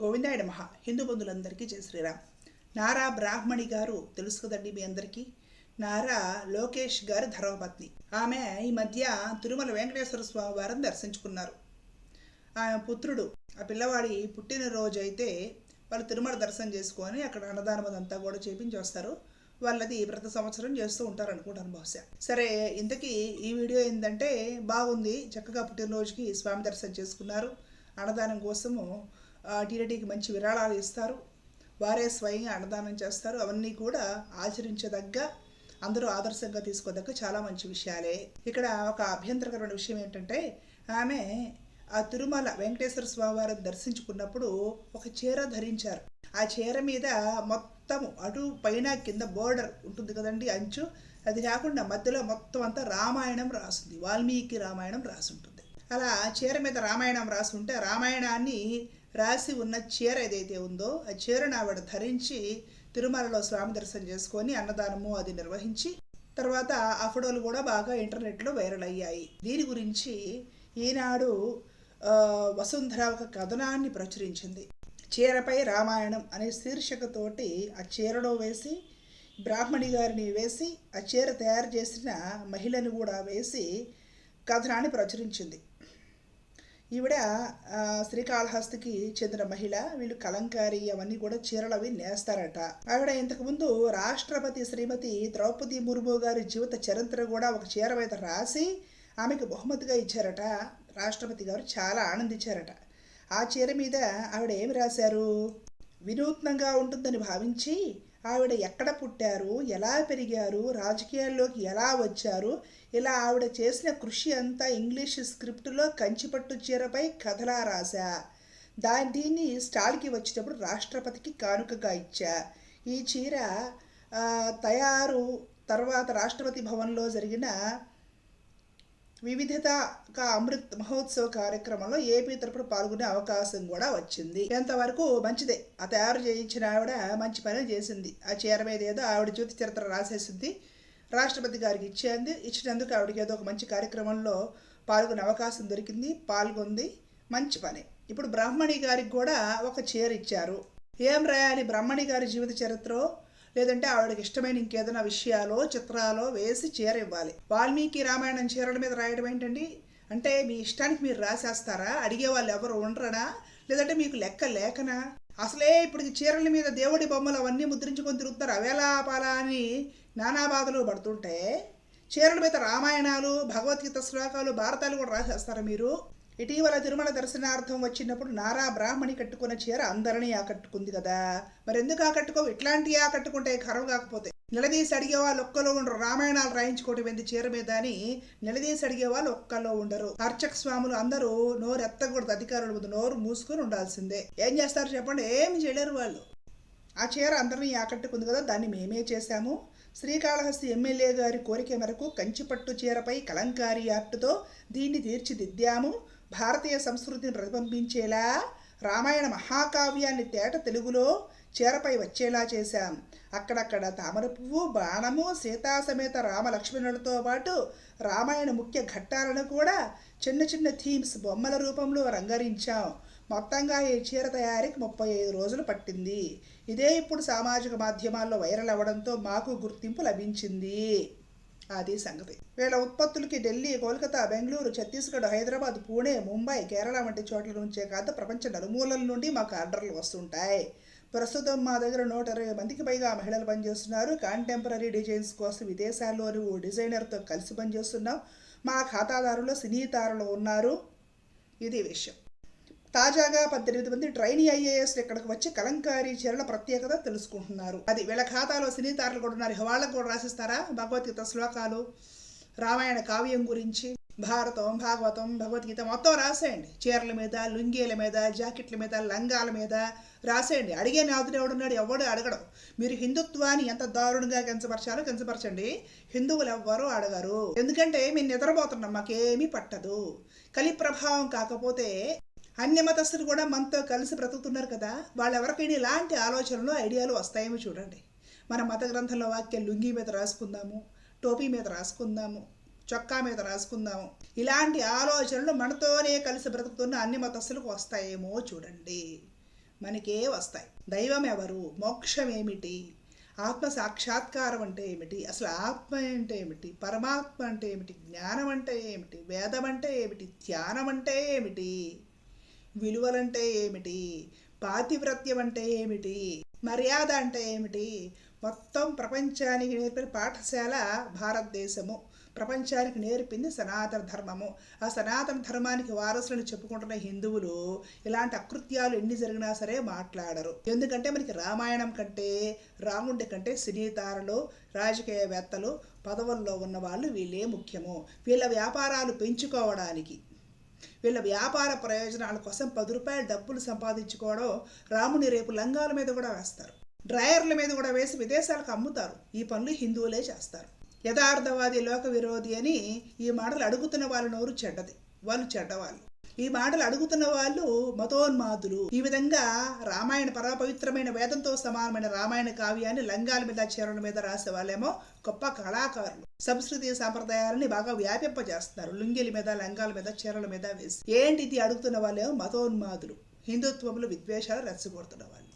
గోవిందాయుడు మహా హిందూ బంధువులందరికీ జయ శ్రీరామ్. నారా బ్రాహ్మణి గారు తెలుసు కదండి మీ అందరికీ? నారా లోకేష్ గారి ధర్మపత్ని ఆమె ఈ మధ్య తిరుమల వెంకటేశ్వర స్వామి వారిని దర్శించుకున్నారు. ఆమె పుత్రుడు ఆ పిల్లవాడి పుట్టినరోజు అయితే వాళ్ళు తిరుమల దర్శనం చేసుకొని అక్కడ అన్నదానం అదంతా కూడా చేపించి వస్తారు. వాళ్ళది ప్రతి సంవత్సరం చేస్తూ ఉంటారు అనుకుంటాను బహుశా. సరే ఇంతకీ ఈ వీడియో ఏంటంటే బాగుంది చక్కగా పుట్టినరోజుకి స్వామి దర్శనం చేసుకున్నారు. అన్నదానం కోసము టీడీటీకి మంచి విరాళాలు ఇస్తారు. వారే స్వయంగా అన్నదానం చేస్తారు. అవన్నీ కూడా ఆచరించదగ్గ అందరూ ఆదర్శంగా తీసుకోదగ్గ చాలా మంచి విషయాలే. ఇక్కడ ఒక అభ్యంతరకరమైన విషయం ఏంటంటే ఆమె ఆ తిరుమల వెంకటేశ్వర స్వామి వారిని దర్శించుకున్నప్పుడు ఒక చీర ధరించారు. ఆ చీర మీద మొత్తము అటు పైన కింద బోర్డర్ ఉంటుంది కదండి అంచు. అది కాకుండా మధ్యలో మొత్తం అంతా రామాయణం రాసింది. వాల్మీకి రామాయణం రాసి ఉంటుంది అలా చీర మీద రామాయణం రాసి ఉంటే రామాయణాన్ని రాసి ఉన్న చీర ఏదైతే ఉందో ఆ చీరను ఆవిడ ధరించి తిరుమలలో స్వామి దర్శనం చేసుకొని అన్నదానము అది నిర్వహించి తర్వాత ఆ ఫోటోలు కూడా బాగా ఇంటర్నెట్లో వైరల్ అయ్యాయి. దీని గురించి ఈనాడు వసుంధర ఒక కథనాన్ని ప్రచురించింది. చీరపై రామాయణం అనే శీర్షికతోటి ఆ చీరలో వేసి బ్రాహ్మణి గారిని వేసి ఆ చీర తయారు చేసిన మహిళను కూడా వేసి కథనాన్ని ప్రచురించింది. ఈవిడ శ్రీకాళహస్తికి చెందిన మహిళ. వీళ్ళు కలంకారి అవన్నీ కూడా చీరలు అవి నేస్తారట. ఆవిడ ఇంతకుముందు రాష్ట్రపతి శ్రీమతి ద్రౌపది ముర్ము గారి జీవిత చరిత్ర కూడా ఒక చీర మీద రాసి ఆమెకు బహుమతిగా ఇచ్చారట. రాష్ట్రపతి గారు చాలా ఆనందించారట. ఆ చీర మీద ఆవిడ ఏమి రాశారు? వినూత్నంగా ఉంటుందని భావించి ఆవిడ ఎక్కడ పుట్టారు ఎలా పెరిగారు రాజకీయాల్లోకి ఎలా వచ్చారు ఇలా ఆవిడ చేసిన కృషి అంతా ఇంగ్లీష్ స్క్రిప్టులో కంచిపట్టు చీరపై కథలా రాశా. దాని దీన్ని స్టాల్కి వచ్చేటప్పుడు రాష్ట్రపతికి కానుకగా ఇచ్చా. ఈ చీర తయారు తర్వాత రాష్ట్రపతి భవన్లో జరిగిన వివిధత కా అమృత్ మహోత్సవ కార్యక్రమంలో ఏపీ తరపున పాల్గొనే అవకాశం కూడా వచ్చింది. ఎంతవరకు మంచిదే. ఆ తయారు చేయించిన ఆవిడ మంచి పని చేసింది. ఆ చీర మీద ఏదో ఆవిడ జ్యోతి చరిత్ర రాసేసింది. రాష్ట్రపతి గారికి ఇచ్చేంది ఇచ్చినందుకు ఆవిడకి ఏదో ఒక మంచి కార్యక్రమంలో పాల్గొనే అవకాశం దొరికింది. పాల్గొంది. మంచి పని. ఇప్పుడు బ్రాహ్మణి గారికి కూడా ఒక చీర ఇచ్చారు. ఏం రాయాలి? బ్రాహ్మణి గారి జీవిత చరిత్ర లేదంటే ఆవిడకి ఇష్టమైన ఇంకేదైనా విషయాలో చిత్రాలో వేసి చీర ఇవ్వాలి. వాల్మీకి రామాయణం చీరల మీద రాయడం ఏంటండి? అంటే మీ ఇష్టానికి మీరు రాసేస్తారా? అడిగే వాళ్ళు ఎవరు ఉండరనా? లేదంటే మీకు లెక్క లేకనా? అసలే ఇప్పుడు చీరల మీద దేవుడి బొమ్మలు అవన్నీ ముద్రించుకొని తిరుగుతారు అవేలా పాలా అని నానా బాధలు పడుతుంటే చీరల మీద రామాయణాలు భగవద్గీత శ్లోకాలు భారతాలు కూడా రాసేస్తారా మీరు? ఇటీవల తిరుమల దర్శనార్థం వచ్చినప్పుడు నారా బ్రాహ్మణి కట్టుకున్న చీర అందరినీ ఆకట్టుకుంది కదా. మరి ఎందుకు ఆకట్టుకో ఇట్లాంటివి ఆకట్టుకుంటే కరవు కాకపోతే. నిలదీసి అడిగే వాళ్ళు ఒక్కలో ఉండరు. రామాయణాలు రాయించుకోవటం ఏంది చీర మీద అని నిలదీసి అడిగే వాళ్ళు ఒక్కలో ఉండరు. అర్చక స్వాములు అందరూ నోరు ఎత్తకూడదు. అధికారుల ముందు నోరు మూసుకొని ఉండాల్సిందే. ఏం చేస్తారు చెప్పండి? ఏమి చేయలేరు వాళ్ళు. ఆ చీర అందరినీ ఆకట్టుకుంది కదా. దాన్ని మేమే చేశాము. శ్రీకాళహస్తి ఎమ్మెల్యే గారి కోరిక మేరకు కంచిపట్టు చీరపై కలంకారీ ఆర్టుతో దీన్ని తీర్చిదిద్దాము. భారతీయ సంస్కృతిని ప్రతిబింబించేలా రామాయణ మహాకావ్యాన్ని తేట తెలుగులో చీరపై వచ్చేలా చేశాం. అక్కడక్కడ తామర పువ్వు బాణము సీతాసమేత రామలక్ష్మణులతో రామ లక్ష్మణులతో పాటు రామాయణ ముఖ్య ఘట్టాలను కూడా చిన్న చిన్న థీమ్స్ బొమ్మల రూపంలో రంగరించాం. మొత్తంగా ఈ చీర తయారీకి ముప్పై ఐదు రోజులు పట్టింది. ఇదే ఇప్పుడు సామాజిక మాధ్యమాల్లో వైరల్ అవ్వడంతో మాకు గుర్తింపు లభించింది. అది సంగతి. వీళ్ళ ఉత్పత్తులకి ఢిల్లీ కోల్కతా బెంగళూరు ఛత్తీస్గఢ్ హైదరాబాద్ పూణే ముంబై కేరళ వంటి చోట్ల నుంచే కాదు ప్రపంచ నలుమూలల నుండి మాకు ఆర్డర్లు వస్తుంటాయి. ప్రస్తుతం మా దగ్గర నూట ఇరవై మందికి పైగా మహిళలు పనిచేస్తున్నారు. కాంటెంపరీ డిజైన్స్ కోసం విదేశాల్లోని ఓ డిజైనర్తో కలిసి పనిచేస్తున్నాం. మా ఖాతాదారులు సినీ తారలు ఉన్నారు. ఇది విషయం. తాజాగా పద్దెనిమిది మంది ట్రైనీ ఐఏఎస్ ఇక్కడికి వచ్చి కలంకారీ చీరల ప్రత్యేకత తెలుసుకుంటున్నారు. అది వీళ్ళ ఖాతాలో సినీ తారలు కూడా ఉన్నారు. వాళ్ళకు కూడా రాసిస్తారా? భగవద్గీత శ్లోకాలు రామాయణ కావ్యం గురించి భారతం భాగవతం భగవద్గీత మొత్తం రాసేయండి. చీరల మీద లుంగీల మీద జాకెట్ల మీద లంగాల మీద రాసేయండి. అడిగే నాదుడు ఎవడున్నాడు? ఎవడు అడగడం. మీరు హిందుత్వాన్ని ఎంత దారుణంగా కించపరచాలో కించపరచండి. హిందువులు ఎవ్వరూ అడగరు. ఎందుకంటే మేము నిద్రపోతున్నాం. మాకేమీ పట్టదు. కలి ప్రభావం కాకపోతే అన్ని మతస్థులు కూడా మనతో కలిసి బ్రతుకుతున్నారు కదా వాళ్ళెవరికైనా ఇలాంటి ఆలోచనలు ఐడియాలు వస్తాయేమో చూడండి. మన మత గ్రంథంలో వాక్యం లుంగి మీద రాసుకుందాము టోపీ మీద రాసుకుందాము చొక్కా మీద రాసుకుందాము. ఇలాంటి ఆలోచనలు మనతోనే కలిసి బ్రతుకుతున్న అన్ని మతస్థులకు వస్తాయేమో చూడండి. మనకే వస్తాయి. దైవం ఎవరు మోక్షం ఏమిటి? ఆత్మ సాక్షాత్కారం అంటే ఏమిటి? అసలు ఆత్మ అంటే ఏమిటి? పరమాత్మ అంటే ఏమిటి? జ్ఞానం అంటే ఏమిటి? వేదం అంటే ఏమిటి? ధ్యానం అంటే ఏమిటి? విలువలంటే ఏమిటి? పాతివ్రత్యం అంటే ఏమిటి? మర్యాద అంటే ఏమిటి? మొత్తం ప్రపంచానికి నేర్పిన పాఠశాల భారతదేశము. ప్రపంచానికి నేర్పింది సనాతన ధర్మము. ఆ సనాతన ధర్మానికి వారసులను చెప్పుకుంటున్న హిందువులు ఇలాంటి అకృత్యాలు ఎన్ని జరిగినా సరే మాట్లాడరు. ఎందుకంటే మనకి రామాయణం కంటే రాముడి కంటే సినీతారలు రాజకీయవేత్తలు పదవుల్లో ఉన్న వాళ్ళు వీళ్ళే ముఖ్యము. వీళ్ళ వ్యాపారాలు పెంచుకోవడానికి. వీళ్ళ వ్యాపార ప్రయోజనాల కోసం పది రూపాయల డబ్బులు సంపాదించుకోవడం రాముని రేపు లంగాల మీద కూడా వేస్తారు. డ్రాయర్ల మీద కూడా వేసి విదేశాలకు అమ్ముతారు. ఈ పనులు హిందువులే చేస్తారు. యథార్థవాది లోక విరోధి అని ఈ మాటలు అడుగుతున్న వాళ్ళ నోరు చెడ్డది. వాళ్ళు చెడ్డవాళ్ళు. ఈ మాటలు అడుగుతున్న వాళ్ళు మతోన్మాదులు. ఈ విధంగా రామాయణ పరమపవిత్రమైన వేదంతో సమానమైన రామాయణ కావ్యాన్ని లంగాల మీద చీరల మీద రాసే వాళ్ళేమో గొప్ప కళాకారులు. సంస్కృతి సాంప్రదాయాలని బాగా వ్యాపింపజేస్తున్నారు. లుంగిల మీద లంగాల మీద చీరల మీద వేసి. ఏంటి ఇది అడుగుతున్న వాళ్ళేమో మతోన్మాదులు. హిందుత్వములు విద్వేషాలు రెచ్చగొడుతున్న వాళ్ళు.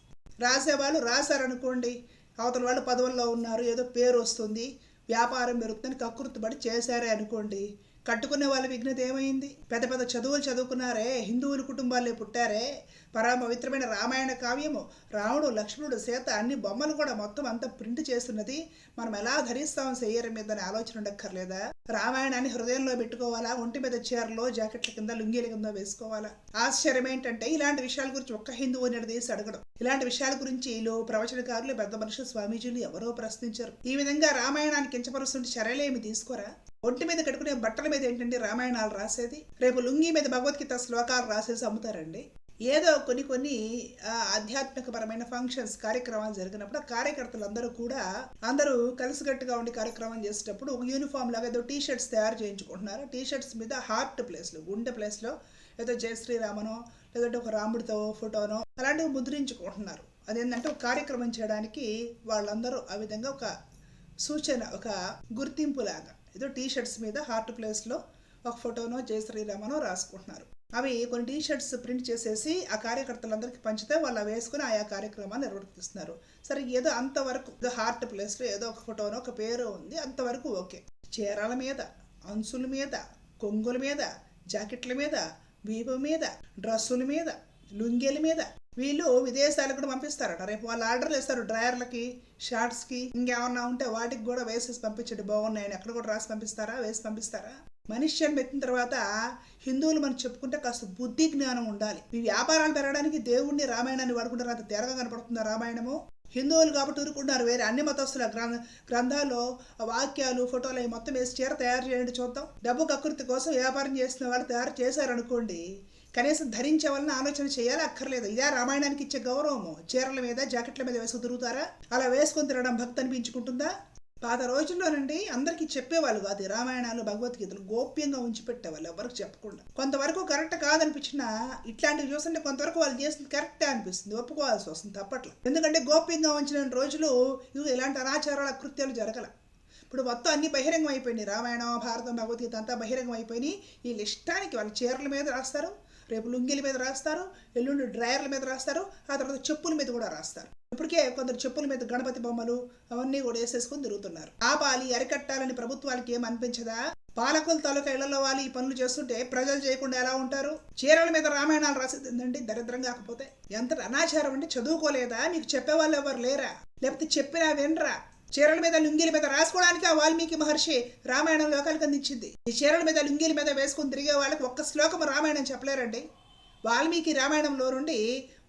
రాసేవాళ్ళు రాశారనుకోండి అవతల వాళ్ళు పదవుల్లో ఉన్నారు ఏదో పేరు వస్తుంది వ్యాపారం పెరుగుతుందని కకృతిపడి చేశారే అనుకోండి. కట్టుకునే వాళ్ళ విఘ్నత ఏమైంది? పెద్ద పెద్ద చదువులు చదువుకున్నారే హిందువుల కుటుంబాల్లో పుట్టారే. పరమ పవిత్రమైన రామాయణ కావ్యము రాముడు లక్ష్మణుడు సీత అన్ని బొమ్మలు కూడా మొత్తం అంతా ప్రింట్ చేస్తున్నది. మనం ఎలా ధరిస్తాం శరీరం మీద ఆలోచన ఉండక్కర్లేదా? రామాయణాన్ని హృదయంలో పెట్టుకోవాలా? ఒంటి మీద చీరలో జాకెట్ల కింద లుంగీల కింద వేసుకోవాలా? ఆశ్చర్యం ఏంటంటే ఇలాంటి విషయాల గురించి ఒక్క హిందువు నిలదీసి అడగడం. ఇలాంటి విషయాల గురించి వీళ్ళు ప్రవచనకారులు పెద్ద మనుషులు స్వామీజీలు ఎవరో ప్రశ్నించారు. ఈ విధంగా రామాయణాన్ని కించపరుస్తుంటే చర్యలేమి తీసుకోరా? ఒంటి మీద కట్టుకునే బట్టల మీద ఏంటంటే రామాయణాలు రాసేది? రేపు లుంగి మీద భగవద్గీత శ్లోకాలు రాసేసి అమ్ముతారండి. ఏదో కొన్ని కొన్ని ఆధ్యాత్మికపరమైన ఫంక్షన్స్ కార్యక్రమాలు జరిగినప్పుడు ఆ కార్యకర్తలందరూ కూడా అందరూ కలిసికట్టుగా ఉండి కార్యక్రమం చేసేటప్పుడు ఒక యూనిఫామ్ లాగా ఏదో టీ షర్ట్స్ తయారు చేయించుకుంటున్నారు. టీ షర్ట్స్ మీద హార్ట్ ప్లేస్లో గుండె ప్లేస్లో ఏదో జయ శ్రీరామనో లేదంటే ఒక రాముడితో ఫోటోనో అలాంటివి ముద్రించుకుంటున్నారు. అదేంటంటే ఒక కార్యక్రమం చేయడానికి వాళ్ళందరూ ఆ విధంగా ఒక సూచన ఒక గుర్తింపు లాగా ఏదో టీ షర్ట్స్ మీద హార్ట్ ప్లేస్లో ఒక ఫోటోనో జయ శ్రీరామనో రాసుకుంటున్నారు. అవి కొన్ని టీ షర్ట్స్ ప్రింట్ చేసేసి ఆ కార్యకర్తలందరికీ పంచితే వాళ్ళు వేసుకుని ఆయా కార్యక్రమాన్ని నిర్వర్తిస్తున్నారు. సరే ఏదో అంతవరకు హార్ట్ ప్లేస్లో ఏదో ఒక ఫోటోనో ఒక పేరు ఉంది అంతవరకు ఓకే. చీరాల మీద అంచుల మీద కొంగుల మీద జాకెట్ల మీద వీపు మీద డ్రస్సుల మీద లుంగీల మీద. వీళ్ళు విదేశాలకు కూడా పంపిస్తారట. రేపు వాళ్ళు ఆర్డర్లు ఇస్తారు డ్రయర్లకి షార్ట్స్కి. ఇంకేమన్నా ఉంటే వాటికి కూడా వేసేసి పంపించండి. బాగున్నాయని ఎక్కడ కూడా రాసి పంపిస్తారా? వేసి పంపిస్తారా? మనిషి అని పెట్టిన తర్వాత హిందువులు మనం చెప్పుకుంటే కాస్త బుద్ధి జ్ఞానం ఉండాలి. ఈ వ్యాపారాలు పెరగడానికి దేవుణ్ణి రామాయణాన్ని వాడుకుంటారు అంత తెరగా కనపడుతుందా రామాయణము? హిందువులు కాబట్టి ఊరుకుంటున్నారు. వేరే అన్ని మతస్థుల గ్రంథ గ్రంథాల్లో వాక్యాలు ఫోటోలు అవి మొత్తం వేసి చీర తయారు చేయండి చూద్దాం. డబ్బు కకృతి కోసం వ్యాపారం చేసిన వాళ్ళు తయారు చేశారనుకోండి కనీసం ధరించే వలన ఆలోచన చేయాలి అక్కర్లేదు. ఇదే రామాయణానికి ఇచ్చే గౌరవము. చీరల మీద జాకెట్ల మీద వేసుకు తిరుగుతారా? అలా వేసుకొని తిరగడం భక్తి అనిపించుకుంటుందా? పాత రోజుల్లో నుండి అందరికీ చెప్పేవాళ్ళు కాదు రామాయణాలు భగవద్గీతలు గోప్యంగా ఉంచి పెట్టేవాళ్ళు ఎవరికి చెప్పకుండా. కొంతవరకు కరెక్ట్ కాదనిపించినా ఇట్లాంటివి చూస్తుంటే కొంతవరకు వాళ్ళు చేసింది కరెక్టే అనిపిస్తుంది. ఒప్పుకోవాల్సి వస్తుంది తప్పట్ల ఎందుకంటే గోప్యంగా ఉంచిన రోజులు ఇవి ఇలాంటి అనాచారాల కృత్యాలు జరగల. ఇప్పుడు మొత్తం అన్ని బహిరంగం అయిపోయినాయి. రామాయణం భారతం భగవద్గీత అంతా బహిరంగం అయిపోయినాయి. వీళ్ళ ఇష్టానికి వాళ్ళ చీరల మీద రాస్తారు. రేపు లుంగీల మీద రాస్తారు ఎల్లుండి డ్రయర్ల మీద రాస్తారు ఆ తర్వాత చెప్పుల మీద కూడా రాస్తారు. ఇప్పటికే కొందరు చెప్పుల మీద గణపతి బొమ్మలు అవన్నీ కూడా వేసేసుకొని తిరుగుతున్నారు. ఆపాలి అరికట్టాలని ప్రభుత్వాలకి ఏం అనిపించదా? పాలకుల తాలూకా ఇళ్ళలో వాళ్ళు ఈ పనులు చేస్తుంటే ప్రజలు చేయకుండా ఎలా ఉంటారు? చీరల మీద రామాయణాలు రాసేదండి దరిద్రం కాకపోతే. ఎంత అనాచారం అంటే చదువుకోలేదా? మీకు చెప్పేవాళ్ళు ఎవరు లేరా? లేకపోతే చెప్పినా వినరా? చీరల మీద లుంగీల మీద రాసుకోవడానికి ఆ వాల్మీకి మహర్షి రామాయణం లోకాలకు అందించింది. ఈ చీరల మీద లుంగీల మీద వేసుకుని తిరిగే వాళ్ళకి ఒక్క శ్లోకం రామాయణం చెప్పలేరండి. వాల్మీకి రామాయణంలో నుండి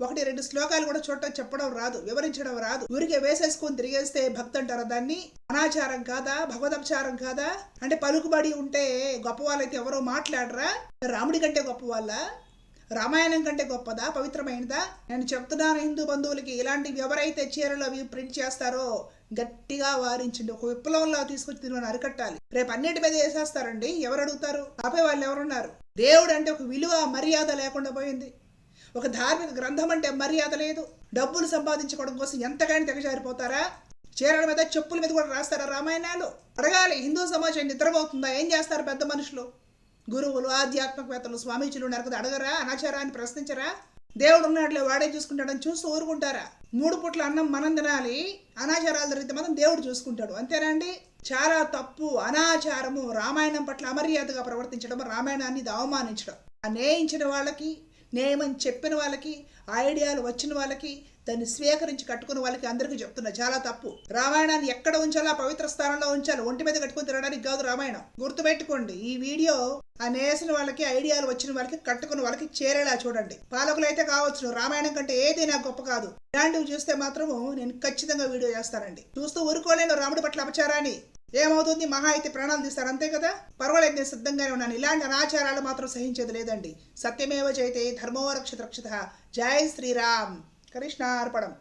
ఒకటి రెండు శ్లోకాలు కూడా చూడటం చెప్పడం రాదు వివరించడం రాదు. ఊరికే వేసేసుకొని తిరిగేస్తే భక్తి అంటారా దాన్ని? అనాచారం కాదా? భగవదపచారం కాదా? అంటే పలుకుబడి ఉంటే గొప్ప వాళ్ళైతే ఎవరో మాట్లాడరా? రాముడి కంటే గొప్ప వాళ్ళ రామాయణం కంటే గొప్పదా? పవిత్రమైనదా? నేను చెప్తున్నాను హిందూ బంధువులకి ఇలాంటివి ఎవరైతే చీరలు అవి ప్రింట్ చేస్తారో గట్టిగా వారించండి. ఒక విప్లవంలా తీసుకొచ్చి దీనిని అరికట్టాలి. రేపు అన్నిటి మీద వేసేస్తారండి. ఎవరు అడుగుతారు? ఆపే వాళ్ళు ఎవరున్నారు? దేవుడు అంటే ఒక విలువ మర్యాద లేకుండా పోయింది. ఒక ధార్మిక గ్రంథం అంటే మర్యాద లేదు. డబ్బులు సంపాదించుకోవడం కోసం ఎంతగానో తెగజారిపోతారా? చీరల మీద చెప్పుల మీద కూడా రాస్తారా రామాయణాలు? అడగాలి. హిందూ సమాజం నిద్రపోతుందా? ఏం చేస్తారు పెద్ద మనుషులు? గురువులు ఆధ్యాత్మికవేత్తలు స్వామీజీలు కదా అడగరా అనాచారాన్ని ప్రశ్నించరా? దేవుడు ఉన్నట్లే వాడే చూసుకుంటాడని చూసి ఊరుకుంటారా? మూడు పుట్ల అన్నం మనం తినాలి అనాచారాలు జరిగితే మనం దేవుడు చూసుకుంటాడు. అంతేనండి చాలా తప్పు అనాచారము రామాయణం పట్ల అమర్యాదగా ప్రవర్తించడం రామాయణాన్ని ఇది అవమానించడం. అనేయించిన వాళ్ళకి నేమని చెప్పిన వాళ్ళకి ఐడియాలు వచ్చిన వాళ్ళకి దాన్ని స్వీకరించి కట్టుకున్న వాళ్ళకి అందరికీ చెప్తున్నా. చాలా తప్పు. రామాయణాన్ని ఎక్కడ ఉంచాలో పవిత్ర స్థానంలో ఉంచాలి. ఒంటి మీద కట్టుకుని తినడానికి కాదు రామాయణం. గుర్తుపెట్టుకోండి ఈ వీడియో ఆ నేసిన వాళ్ళకి ఐడియాలు వచ్చిన వాళ్ళకి కట్టుకున్న వాళ్ళకి చేరేలా చూడండి. పాలకులు అయితే కావచ్చు రామాయణం కంటే ఏదైనా గొప్ప కాదు. ఇలాంటివి చూస్తే మాత్రము నేను ఖచ్చితంగా వీడియో చేస్తానండి. చూస్తూ ఊరుకోలేను రాముడి పట్ల అపచారాన్ని. ఏమవుతుంది? మహా అయితే ప్రాణాలు తీస్తారు. అంతే కదా? పర్వాలేదు నేను సిద్ధంగానే ఉన్నాను. ఇలాంటి అనాచారాలు మాత్రం సహించేది లేదండి. సత్యమేవ జయతే ధర్మో రక్షత రక్షత. జై శ్రీరామ్. కృష్ణార్పణం